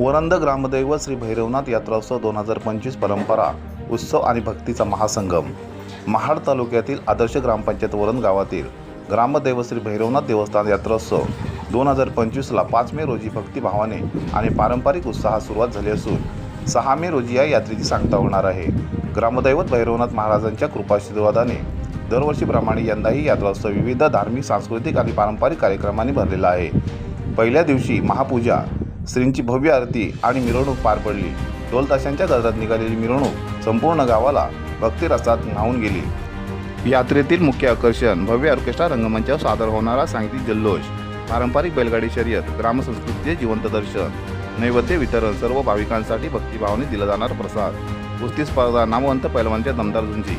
वरंद ग्रामदैवत श्री भैरवनाथ यात्रोत्सव दोन हजार पंचवीस परंपरा उत्सव आणि भक्तीचा महासंगम. महाड तालुक्यातील आदर्श ग्रामपंचायत वरंद गावातील ग्रामदैवत श्री भैरवनाथ देवस्थान यात्रोत्सव दोन हजार पंचवीसला पाच मे रोजी भक्तिभावाने आणि पारंपरिक उत्साहात सुरुवात झाली असून सहा मे रोजी या यात्रेची सांगता होणार आहे. ग्रामदैवत भैरवनाथ महाराजांच्या कृपाशीर्वादाने दरवर्षीप्रमाणे यंदाही यात्रोत्सव विविध धार्मिक सांस्कृतिक आणि पारंपरिक कार्यक्रमांनी भरलेला आहे. पहिल्या दिवशी महापूजा श्रींची भव्य आरती आणि मिरवणूक पार पडली. ढोल ताशांच्या गजरात निघालेली मिरवणूक संपूर्ण गावाला भक्तिरसात न्हावून गेली. यात्रेतील मुख्य आकर्षण भव्य ऑर्केस्ट्रा रंगमंचावर सादर होणारा सांगितली जल्लोष पारंपरिक बैलगाडी शर्यत ग्रामसंस्कृतीचे जिवंत दर्शन नैवेद्य वितरण सर्व भाविकांसाठी भक्तिभावाने दिला जाणार प्रसाद कुस्ती स्पर्धा नामवंत पैलवानच्या दमदार झुंजी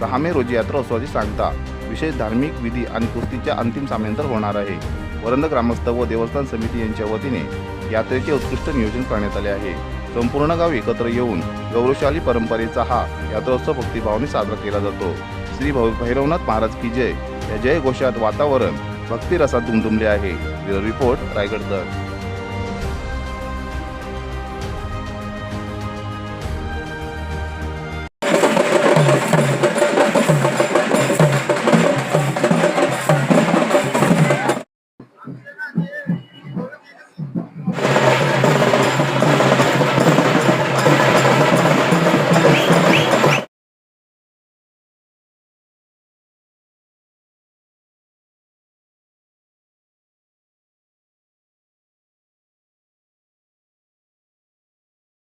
सहा मे रोजी यात्रा उत्सवाची सांगता विशेष धार्मिक विधी आणि कुस्तीच्या अंतिम सामन्यांतर होणार आहे. वरंद ग्रामस्थ व देवस्थान समिती यांच्या वतीने यात्रेचे उत्कृष्ट नियोजन करण्यात आले आहे. संपूर्ण गाव एकत्र येऊन गौरवशाली परंपरेचा हा यात्रोत्सव भक्तिभावाने साजरा केला जातो. श्री भैरवनाथ महाराज की जय. या जय घोषात वातावरण भक्तिरसात दुमदुमले आहे. ब्युरो रिपोर्ट रायगड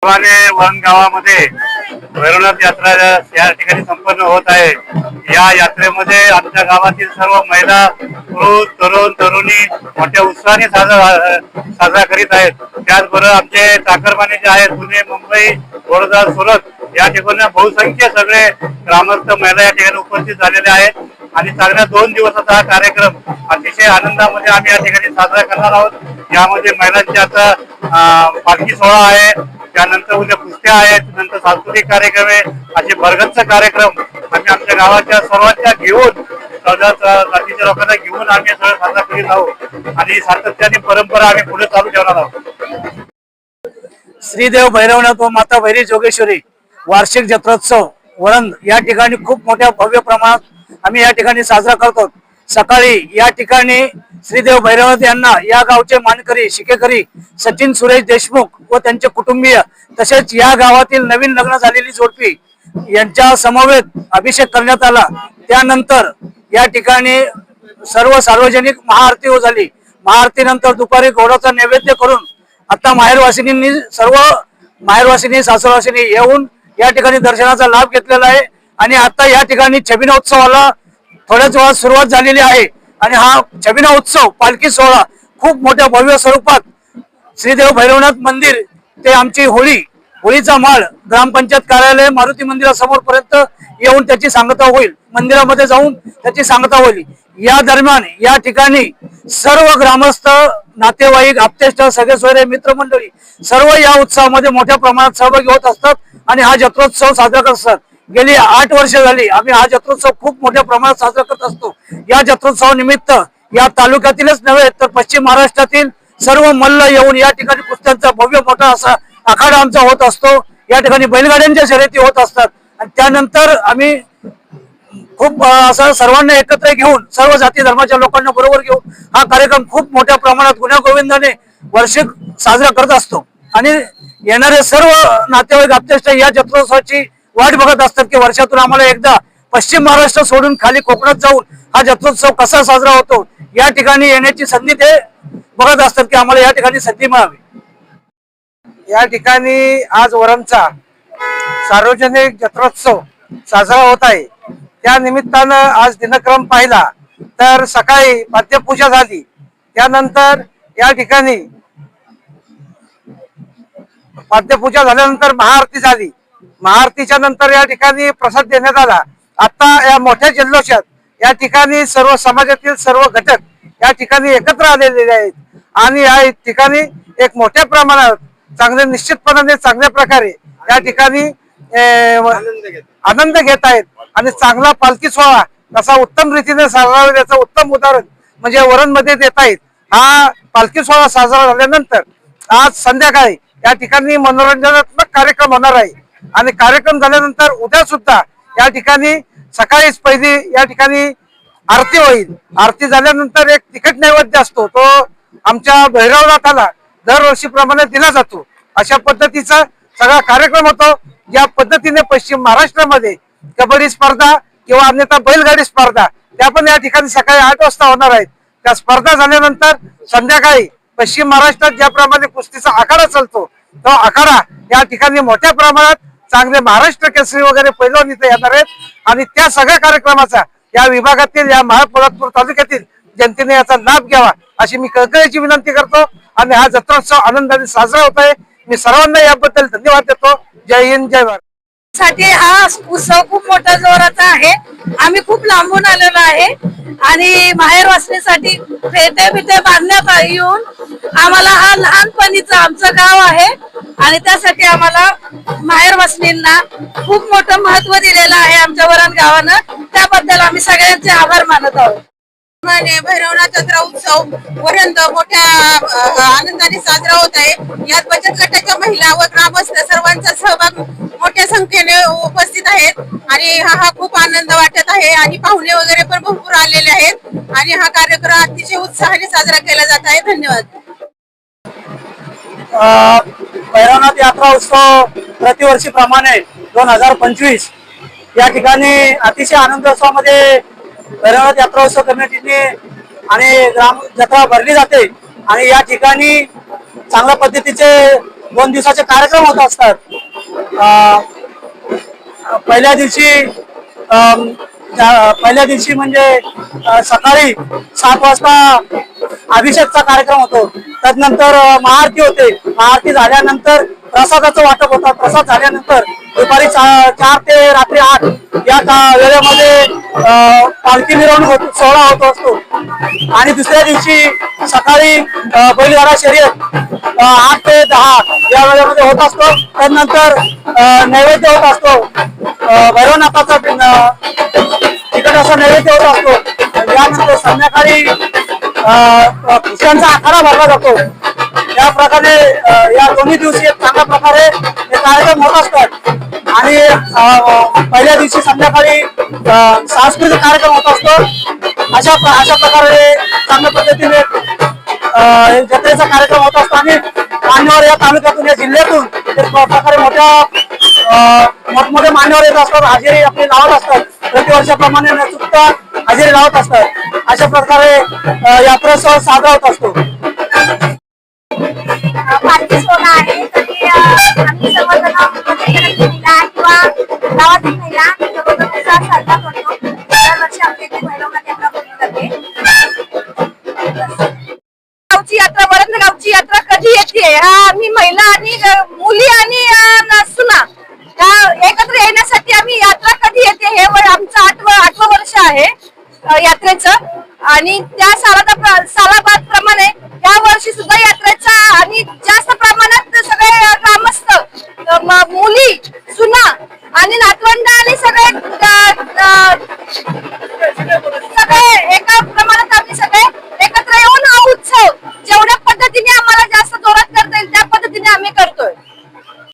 वन गावामध्ये भैरवनाथ यात्रा या ठिकाणी संपन्न होत आहे. या यात्रेमध्ये आमच्या गावातील सर्व महिला पुरुष तरुण तरुणी मोठ्या उत्साहाने साजरा साजरा करीत आहेत. त्याचबरोबर आमचे चाकरमाने जे आहेत पुणे मुंबई वडोदरा सुरत या ठिकाणी बहुसंख्य सगळे ग्रामस्थ महिला या ठिकाणी उपस्थित झालेले आहेत. आणि चांगल्या दोन दिवसाचा हा कार्यक्रम अतिशय आनंदामध्ये आम्ही या ठिकाणी साजरा करणार आहोत. यामध्ये महिलांची आता पालखी सोहळा आहे. त्यानंतर उद्या कुस्त्या आहेत? नंतर सांस्कृतिक कार्यक्रम आहे. असे भरगच्च कार्यक्रम आम्ही आमच्या गावाच्या सर्वांच्या घेऊन जातीच्या लोकांना घेऊन आम्ही सगळं साजरा करीत आहोत. आणि सातत्याने परंपरा आम्ही पुढे चालू ठेवणार आहोत. श्रीदेव भैरवनाथ व माता भैरी जोगेश्वरी वार्षिक जत्रोत्सव वरंद या ठिकाणी खूप मोठ्या भव्य प्रमाणात आम्ही या ठिकाणी साजरा करतो. सकाळी या ठिकाणी श्रीदेव भैरवनाथ यांना या गावचे मानकरी शिकेकरी सचिन सुरेश देशमुख व त्यांचे कुटुंबीय तसेच या गावातील नवीन लग्न झालेली जोडपी यांच्या समवेत अभिषेक करण्यात आला. त्यानंतर या ठिकाणी सर्व सार्वजनिक महाआरती हो झाली. महाआरतीनंतर दुपारी गोडाचा नैवेद्य करून आता माहेरवासिनींनी सर्व माहेरवासिनी सासरवासिनी येऊन या ठिकाणी दर्शनाचा लाभ घेतलेला आहे. आणि आता या ठिकाणी छबिना उत्सवाला थोड्याच वेळात सुरुवात झालेली आहे. आणि हा जमिना उत्सव पालखी सोहळा खूप मोठ्या भव्य स्वरूपात श्रीदेव भैरवनाथ मंदिर ते आमची होळी होळीचा माळ ग्रामपंचायत कार्यालय मारुती मंदिरासमोर पर्यंत येऊन त्याची सांगता होईल. मंदिरामध्ये जाऊन त्याची सांगता होईल. या दरम्यान या ठिकाणी सर्व ग्रामस्थ नातेवाईक आप्तेष्ट सगळे सोयरे मित्रमंडळी सर्व या उत्सवामध्ये मोठ्या प्रमाणात सहभागी होत असतात आणि हा जत्रोत्सव साजरा करत असतात गेली आठ वर्ष झाली. आम्ही हा जत्रोत्सव खूप मोठ्या प्रमाणात साजरा करत असतो. या जत्रोत्सवानिमित्त या तालुक्यातीलच नव्हे तर पश्चिम महाराष्ट्रातील सर्व मल्ल येऊन या ठिकाणी कुस्त्यांचा भव्य मोठा असा आखाडा आमचा होत असतो. या ठिकाणी बैलगाड्यांच्या शर्यती होत असतात. आणि त्यानंतर आम्ही खूप असं सर्वांना एकत्र घेऊन सर्व जाती धर्माच्या लोकांना बरोबर घेऊन हा कार्यक्रम खूप मोठ्या प्रमाणात गुन्हा गोविंदाने वार्षिक साजरा करत असतो. आणि येणारे सर्व नातेवाईक आप्तेष्ट या जत्रोत्सवाची वाट बघत असतात की वर्षातून आम्हाला एकदा पश्चिम महाराष्ट्र सोडून खाली कोकणात जाऊन हा जत्रोत्सव कसा साजरा होतो या ठिकाणी येण्याची संधी ते बघत असतात की आम्हाला या ठिकाणी संधी मिळावी. या ठिकाणी आज वरमचा सार्वजनिक जत्रोत्सव साजरा होत आहे. त्या निमित्तानं आज दिनक्रम पाहिला तर सकाळी पाद्यपूजा झाली. त्यानंतर या ठिकाणी पाद्यपूजा झाल्यानंतर महाआरती झाली. महाआरतीच्या नंतर या ठिकाणी प्रसाद देण्यात आला. आता या मोठ्या जल्लोषात या ठिकाणी सर्व समाजातील सर्व घटक या ठिकाणी एकत्र आलेले आहेत. आणि या ठिकाणी एक मोठ्या प्रमाणात चांगले निश्चितपणाने चांगल्या प्रकारे या ठिकाणी आनंद घेत आहेत. आणि चांगला पालखी सोहळा कसा उत्तम रीतीने साजरा याचं उत्तम उदाहरण म्हणजे वरणमध्ये देत आहेत. हा पालखी सोहळा साजरा झाल्यानंतर आज संध्याकाळी या ठिकाणी मनोरंजनात्मक कार्यक्रम होणार आहे. आणि कार्यक्रम झाल्यानंतर उद्या सुद्धा या ठिकाणी सकाळीच पहिली या ठिकाणी आरती होईल. आरती झाल्यानंतर एक तिखट नैवेद्य असतो तो आमच्या भैरवनाथाला दरवर्षीप्रमाणे दिला जातो. अशा पद्धतीचा सगळा कार्यक्रम होतो. या पद्धतीने पश्चिम महाराष्ट्रामध्ये कबड्डी स्पर्धा किंवा अन्यथा बैलगाडी स्पर्धा त्या पण या ठिकाणी सकाळी आठ वाजता होणार आहेत. त्या स्पर्धा झाल्यानंतर संध्याकाळी पश्चिम महाराष्ट्रात ज्याप्रमाणे कुस्तीचा आखाडा चालतो तो आखाडा या ठिकाणी मोठ्या प्रमाणात चांगले महाराष्ट्र केसरी वगैरे पैलवान इथे येणार आहेत. आणि त्या सगळ्या कार्यक्रमाचा या विभागातील या महापोलादपूर तालुक्यातील जनतेने याचा लाभ घ्यावा अशी मी कळकळीची विनंती करतो. आणि हा जत्रोत्सव आनंदाने साजरा होत आहे. मी सर्वांना याबद्दल धन्यवाद देतो. जय हिंद जय भारत. साठी हा उत्सव खूप मोठा जोराचा आहे. आम्ही खूप लांबून आलेलो आहे. आणि माहेर वाचण्यासाठी फेटे बिटे बांधण्यात येऊन आम्हाला हा लहानपणीचं आमचं गाव आहे. आणि त्यासाठी आम्हाला माहेर वासनींना खूप मोठं महत्त्व दिलेलं आहे आमच्या वरण गावानं. त्याबद्दल आम्ही सगळ्यांचे आभार मानत आहोत. भैरवनाथ जत्रा उत्सव पर्यंत मोठ्या आनंदाने साजरा होत आहे. यात बचत गटाच्या महिला व ग्रामस्थ सर्वांचा सहभाग मोठ्या संख्येने उपस्थित आहेत. आणि हा हा खूप आनंद वाटत आहे. आणि पाहुणे वगैरे पण भरपूर आलेले आहेत. आणि हा कार्यक्रम अतिशय उत्साहाने साजरा केला जात आहे. धन्यवाद. भैरवनाथ यात्रा उत्सव प्रतिवर्षी प्रमाणे दोन हजार पंचवीस या ठिकाणी अतिशय आनंदोत्सवामध्ये भैरवनाथ यात्रा उत्सव कमिटीने आणि ग्राम जत्रा भरली जाते. आणि या ठिकाणी चांगल्या पद्धतीचे दोन दिवसाचे कार्यक्रम होत असतात. पहिल्या दिवशी पहिल्या दिवशी म्हणजे सकाळी सात वाजता अभिषेकचा कार्यक्रम होतो. त्यानंतर महाआरती होते. महाआरती झाल्यानंतर प्रसादाचं वाटप होतं. प्रसाद झाल्यानंतर दुपारी चा- चार ते रात्री आठ या का- वेळेमध्ये पालखी मिरवणूक सोहळा होत असतो. आणि दुसऱ्या दिवशी सकाळी बैलगाडा शर्यत आठ ते दहा या वेळेमध्ये होत असतो. त्यानंतर नैवेद्य होत असतो. भैरवनाथाचा तिकट असा नैवेद्य होत असतो. यानंतर संध्याकाळी खुशांचा आखाडा भरला जातो. या प्रकारे या दोन्ही दिवशी एक चांगल्या प्रकारे कार्यक्रम होत असतात. आणि पहिल्या दिवशी संध्याकाळी सांस्कृतिक कार्यक्रम होत असतो. अशा प्र- अशा प्रकारे चांगल्या पद्धतीने जत्रेचा कार्यक्रम होत असतो. आणि मान्यवर या तालुक्यातून या जिल्ह्यातून प्रकारे मोठ्या मोठमोठे मान्यवर येत असतात. हजेरी आपली लावत असतात. प्रतिवर्षाप्रमाणे न चुकता हजेरी लावत असतात. अशा प्रकारे अ, यात्रोत्सव साजरा होत असतो. पालखी सोहळा आहे. तरी आम्ही सर्वजण महिला किंवा गावातील महिला सर्वजण उत्साह साजरा करतो. दरवर्षी आमच्या इथे भैरवनाथ यात्रा भरली जाते. गावची यात्रा वरंद गावची यात्रा कधी येते? हा आम्ही महिला आणि मुली आणि सुना या एकत्र येण्यासाठी आम्ही यात्रा कधी येते हे आमचं आठवं आठवं वर्ष आहे यात्रेचं. आणि